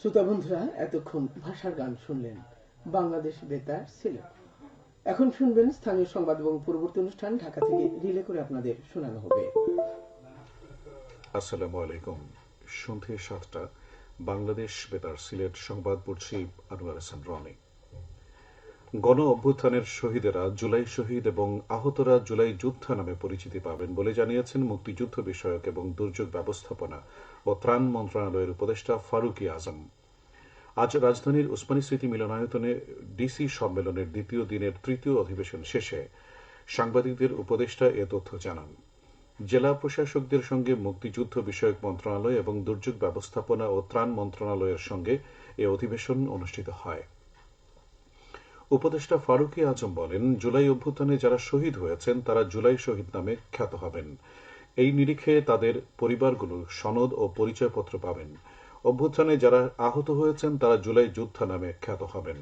শ্রোতা বন্ধুরা, এতক্ষণ ভাষার গান শুনলেন বাংলাদেশ বেতার সিলেট। এখন শুনবেন স্থানীয় সংবাদ এবং পরবর্তী অনুষ্ঠান ঢাকা থেকে রিলে করে আপনাদের শোনানো হবে। আসসালামু আলাইকুম। সন্ধে সাতটা, বাংলাদেশ বেতার সিলেট, সংবাদ পড়ছি আনোয়ার হাসান রনি। গণ অভ্যুত্থানের শহীদেরা জুলাই শহীদ এবং আহতরা জুলাই যোদ্ধা নামে পরিচিতি পাবেন বলে জানিয়েছেন মুক্তিযুদ্ধ বিষয়ক এবং দুর্যোগ ব্যবস্থাপনা ও ত্রাণ মন্ত্রণালয়ের উপদেষ্টা ফারুকি আজম। আজ রাজধানীর উসমানী স্মৃতি মিলনায়তনে ডিসি সম্মেলনের দ্বিতীয় দিনের তৃতীয় অধিবেশন শেষে সাংবাদিকদের উপদেষ্টা এ তথ্য জানান। জেলা প্রশাসকদের সঙ্গে মুক্তিযুদ্ধ বিষয়ক মন্ত্রণালয় এবং দুর্যোগ ব্যবস্থাপনা ও ত্রাণ মন্ত্রণালয়ের সঙ্গে এ অধিবেশন অনুষ্ঠিত হয়। উপদেষ্টা ফারুকি আজম বলেন, জুলাই অভ্যুত্থানে যারা শহীদ হয়েছেন, তারা জুলাই শহীদ নামে খ্যাত হবেন। এই নিরিখে তাদের পরিবারগুলো সনদ ও পরিচয়পত্র পাবেন। অভ্যুত্থানে যারা আহত হয়েছেন, তারা জুলাই যোদ্ধা নামে খ্যাত হবেন।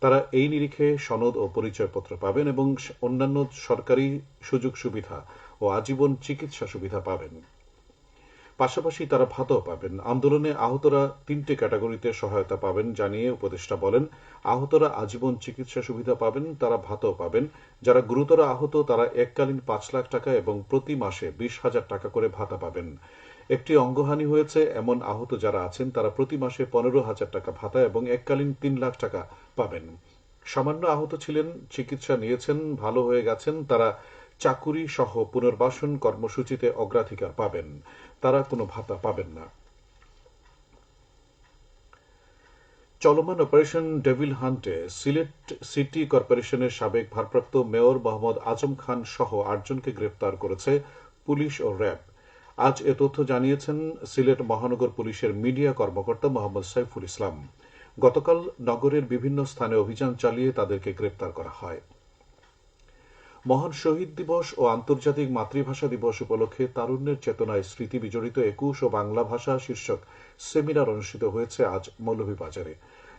তারা এই নিরিখে সনদ ও পরিচয়পত্র পাবেন এবং অন্যান্য সরকারি সুযোগ সুবিধা ও আজীবন চিকিৎসা সুবিধা পাবেন। পাশাপাশি তারা ভাতাও পাবেন। আন্দোলনে আহতরা তিনটে ক্যাটাগরিতে সহায়তা পাবেন জানিয়ে উপদেষ্টা বলেন, আহতরা আজীবন চিকিৎসা সুবিধা পাবেন, তারা ভাতাও পাবেন। যারা গুরুতর আহত, তারা এককালীন পাঁচ লাখ টাকা এবং প্রতি মাসে বিশ হাজার টাকা করে ভাতা পাবেন। একটি অঙ্গহানি হয়েছে, এমন আহত যারা আছেন, তারা প্রতি মাসে পনেরো হাজার টাকা ভাতা এবং এককালীন তিন লাখ টাকা পাবেন। সামান্য আহত ছিলেন, চিকিৎসা নিয়েছেন, ভালো হয়ে গেছেন, তারা চাকুরি সহ পুনর্বাসন কর্মসূচিতে অগ্রাধিকার পাবেন। তারা কোনো ভাতা পাবেন না। চলমান অপারেশন ডেভিল হান্টে সিলেট সিটি কর্পোরেশনের সাবেক ভারপ্রাপ্ত মেয়র মোহাম্মদ আজম খান সহ আটজনকে গ্রেপ্তার করেছে পুলিশ ও র্যাব। আজ এ তথ্য জানিয়েছেন সিলেট মহানগর পুলিশের মিডিয়া কর্মকর্তা মোহাম্মদ সাইফুল ইসলাম। গতকাল নগরের বিভিন্ন স্থানে অভিযান চালিয়ে তাদেরকে গ্রেপ্তার করা হয়। মহান শহীদ দিবস ও আন্তর্জাতিক মাতৃভাষা দিবস উপলক্ষে তারুণ্যের চেতনায় স্মৃতি বিজড়িত একুশ ও বাংলা ভাষা শীর্ষক সেমিনার অনুষ্ঠিত হয়েছে আজ মৌলভীবাজারে।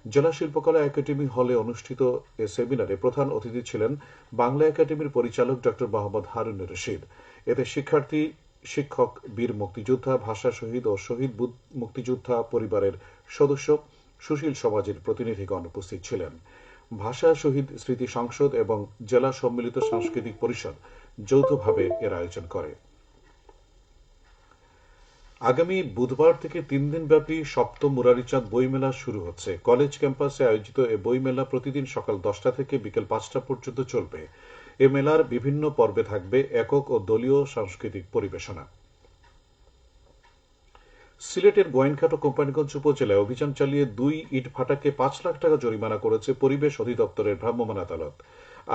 জেলা শিল্পকলা একাডেমি হলে অনুষ্ঠিত এ সেমিনারে প্রধান অতিথি ছিলেন বাংলা একাডেমির পরিচালক ড মোহাম্মদ হারুন রশিদ। এতে শিক্ষার্থী, শিক্ষক, বীর মুক্তিযোদ্ধা, ভাষা শহীদ ও শহীদ মুক্তিযোদ্ধা পরিবারের সদস্য, সুশীল সমাজের প্রতিনিধিগণ উপস্থিত ছিলেন। ভাষা শহীদ স্মৃতি সংসদ এবং জেলা সম্মিলিত সাংস্কৃতিক পরিষদ যৌথভাবে এর আয়োজন করে। আগামী বুধবার থেকে তিন দিনব্যাপী সপ্তম মুরারিচাঁদ বইমেলা শুরু হচ্ছে। কলেজ ক্যাম্পাসে আয়োজিত এ বইমেলা প্রতিদিন সকাল দশটা থেকে বিকেল পাঁচটা পর্যন্ত চলবে। এ মেলার বিভিন্ন পর্বে থাকবে একক ও দলীয় সাংস্কৃতিক পরিবেশনা। সিলেটের গোয়েনঘাট ও কোম্পানিগঞ্জ উপজেলায় অভিযান চালিয়ে দুই ইট ভাটাকে পাঁচ লাখ টাকা জরিমানা করেছে পরিবেশ অধিদপ্তরের ভ্রাম্যমাণ আদালত।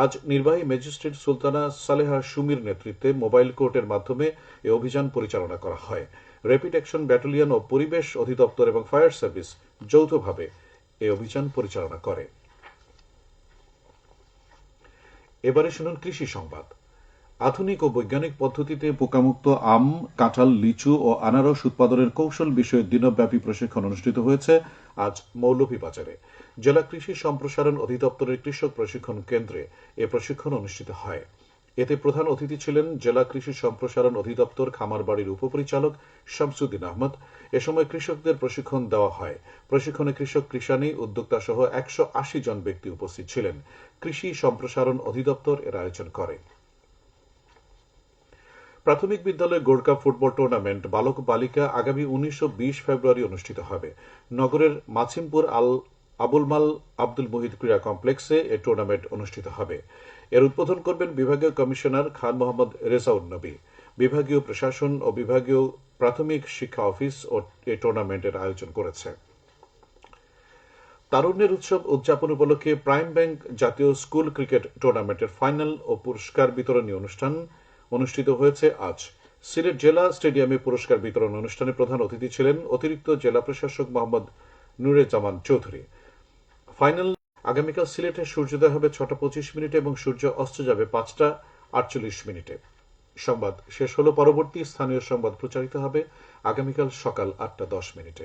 আজ নির্বাহী ম্যাজিস্ট্রেট সুলতানা সালেহা সুমির নেতৃত্বে মোবাইল কোর্টের মাধ্যমে এ অভিযান পরিচালনা করা হয়। র্যাপিড অ্যাকশন ব্যাটালিয়ন ও পরিবেশ অধিদপ্তর এবং ফায়ার সার্ভিস যৌথভাবে এ অভিযান পরিচালনা করে। এবারে শুনুন কৃষি সংবাদ। আধুনিক ও বৈজ্ঞানিক পদ্ধতিতে পোকামুক্ত আম, কাঁঠাল, লিচু ও আনারস উৎপাদনের কৌশল বিষয়ে দিনব্যাপী প্রশিক্ষণ অনুষ্ঠিত হয়েছে আজ মৌলভীবাজারে জেলা কৃষি সম্প্রসারণ অধিদপ্তরের কৃষক প্রশিক্ষণ কেন্দ্রে এ প্রশিক্ষণ অনুষ্ঠিত হয়। এতে প্রধান অতিথি ছিলেন জেলা কৃষি সম্প্রসারণ অধিদপ্তর খামারবাড়ির উপপরিচালক শামসুদ্দিন আহমদ। এ সময় কৃষকদের প্রশিক্ষণ দেওয়া হয়। প্রশিক্ষণে কৃষক কৃষানী উদ্যোক্তা সহ একশো আশি জন ব্যক্তি উপস্থিত ছিলেন। কৃষি সম্প্রসারণ অধিদপ্তর এর আয়োজন করে। প্রাথমিক বিদ্যালয় গোল্ড ফুটবল টুর্নামেন্ট বালক বালিকা আগামী উনিশ ও বিশ ফেব্রুয়ারি অনুষ্ঠিত হবে। নগরের মাছিমপুর আল আবুলমাল আব্দুল মুহিদ ক্রীড়া কমপ্লেক্সে এ টুর্নামেন্ট অনুষ্ঠিত হবে। এর উদ্বোধন করবেন বিভাগীয় কমিশনার খান মোহাম্মদ রেজাউল নবী। বিভাগীয় প্রশাসন ও বিভাগীয় প্রাথমিক শিক্ষা অফিস ও এই টুর্নামেন্টের আয়োজন করেছে। তারুণ্যের উৎসব উদযাপন উপলক্ষে প্রাইম ব্যাংক জাতীয় স্কুল ক্রিকেট টুর্নামেন্টের ফাইনাল ও পুরস্কার বিতরণী অনুষ্ঠান অনুষ্ঠিত হয়েছে আজ। সিলেট জেলা স্টেডিয়ামে পুরস্কার বিতরণ অনুষ্ঠানে প্রধান অতিথি ছিলেন অতিরিক্ত জেলা প্রশাসক মোহাম্মদ নুরে জামান চৌধুরী। ফাইনাল আগামীকাল সিলেটে সূর্যোদয় হবে ছটা পঁচিশ মিনিটে এবং সূর্য অস্ত যাবে পাঁচটা আটচল্লিশ মিনিটে। সংবাদ শেষ হল পরবর্তী স্থানীয় সংবাদ প্রচারিত হবে আগামীকাল সকাল আটটা দশ মিনিটে।